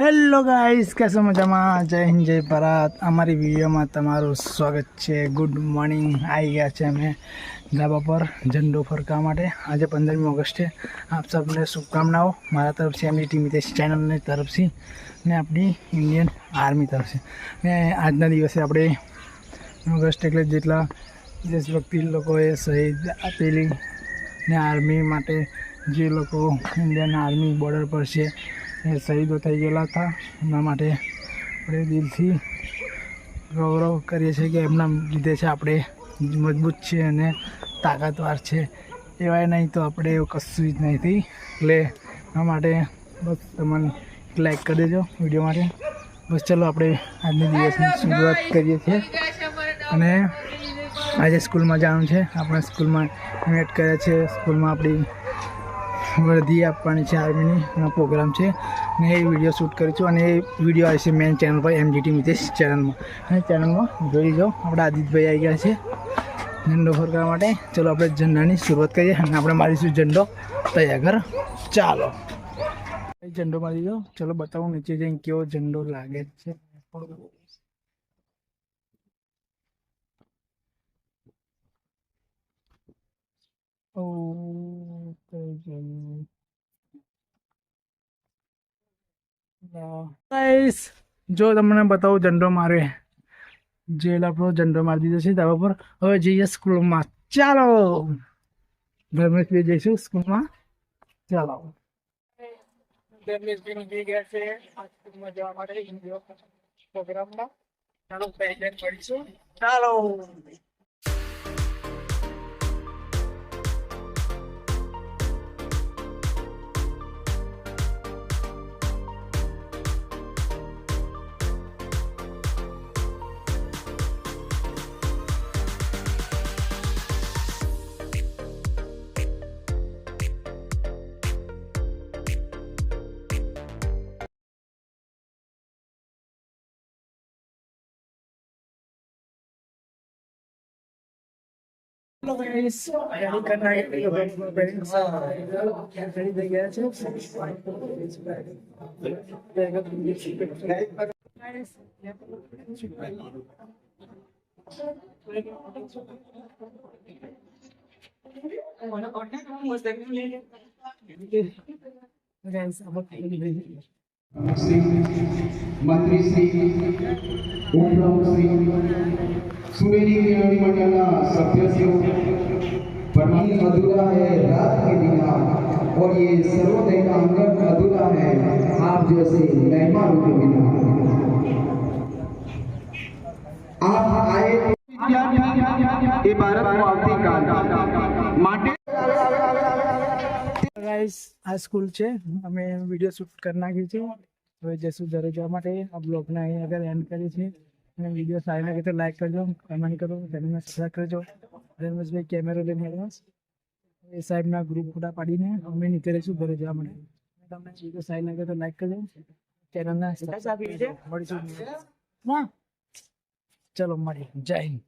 Hello guys કેસો મજામાં? જય હિન્દ, જય ભારત. અમારી વિડીયોમાં તમારું સ્વાગત છે. ગુડ મોર્નિંગ આવી ગયા છે અમે ધાબા પર, ઝંડો ફરકાવા માટે. આજે પંદરમી ઓગસ્ટે આપ સૌને શુભકામનાઓ મારા તરફથી, એમની ટીમ મિતેશ ચેનલની તરફથી ને આપણી ઇન્ડિયન આર્મી તરફથી. ને આજના દિવસે આપણે ઓગસ્ટ એટલે જેટલા દેશભક્તિ લોકોએ શહીદ આપેલી ને આર્મી માટે જે લોકો ઇન્ડિયન આર્મી બોર્ડર પર છે એ શહીદો થઈ ગયેલા હતા. એમના માટે આપણે દિલથી ગૌરવ કરીએ છીએ કે એમના લીધે છે આપણે મજબૂત છે અને તાકાતવાર છે. એવાય નહીં તો આપણે એવું કશું જ નથી એટલે એના માટે બસ તમને લાઈક કરી દેજો વીડિયો માટે. બસ ચલો આપણે આજની દિવસની શરૂઆત કરીએ છીએ. અને આજે સ્કૂલમાં જવાનું છે. આપણે સ્કૂલમાં ઇન્વાઇટ કર્યા છે. સ્કૂલમાં આપણી વર્દી આપવાની છે આર્મીની. પ્રોગ્રામ છે. ને એ વીડિયો શૂટ કરું છું. અને એ વીડિયો આવશે મેન ચેનલ પર એમજીટી મિતેશ ચેનલમાં અને ચેનલમાં જોઈ જાઓ આપણા આદિતભાઈ આવી ગયા છે. ઝંડો ફરકાવવા માટે. ચલો, આપણે ઝંડાની શરૂઆત કરીએ અને આપણે મારીશું ઝંડો. તૈયાર કર. ચાલો. ઝંડો મારી દો ચલો, બતાવો નીચે જઈને કેવો ઝંડો લાગે છે ઓ થઈ ગયું ગાઈસ જો તમને બતાવું ઝંડો મારે. જે આપણો ઝંડો મારી દીધો છે ધાબા પર. હવે જઈએ સ્કૂલમાં. ચાલો. ધર્મેશભાઈ જઈશું સ્કૂલમાં. ચાલો. નીકળી પહેલે મળીશું ચાલો Hello guys, ready करना है पेरेंट्स ready થઈ ગયા છે guys આપણે श्री मंत्री श्री उपप्रमुख श्री सुमेरी क्रियाणी मंडल सदस्यों परमानी अधूरा है रात के बिना और ये सर्वोदय का अंगन अधूरा है आप जैसे मेहमानों के बिना आप आए ये भारत को આવતીકાલ માટે ગાઈસ આ સ્કૂલ છે અમે વિડીયો શૂટ કરી નાખી છે હવે જશું ઘરે જવા માટે આ બ્લોગને અહીં આગળ એન્ડ કરી છે અને વીડિયો સારી લાગે તો લાઈક કરજો કમેન્ટ કરો ચેનલને સબસ્ક્રાઈબ કરજો રમેશભાઈ કેમેરો લઈને આવ્યા એ સાહેબના ગ્રુપ ફોટા પાડીને અમે નીકળીશું ઘરે જવા માટે. તમને વીડિયો સારી લાગે તો લાઈક કરજો ચેનલને સબસ્ક્રાઈબ કરજો. મળીશું. ચલો, મળીએ. જય હિન્દ.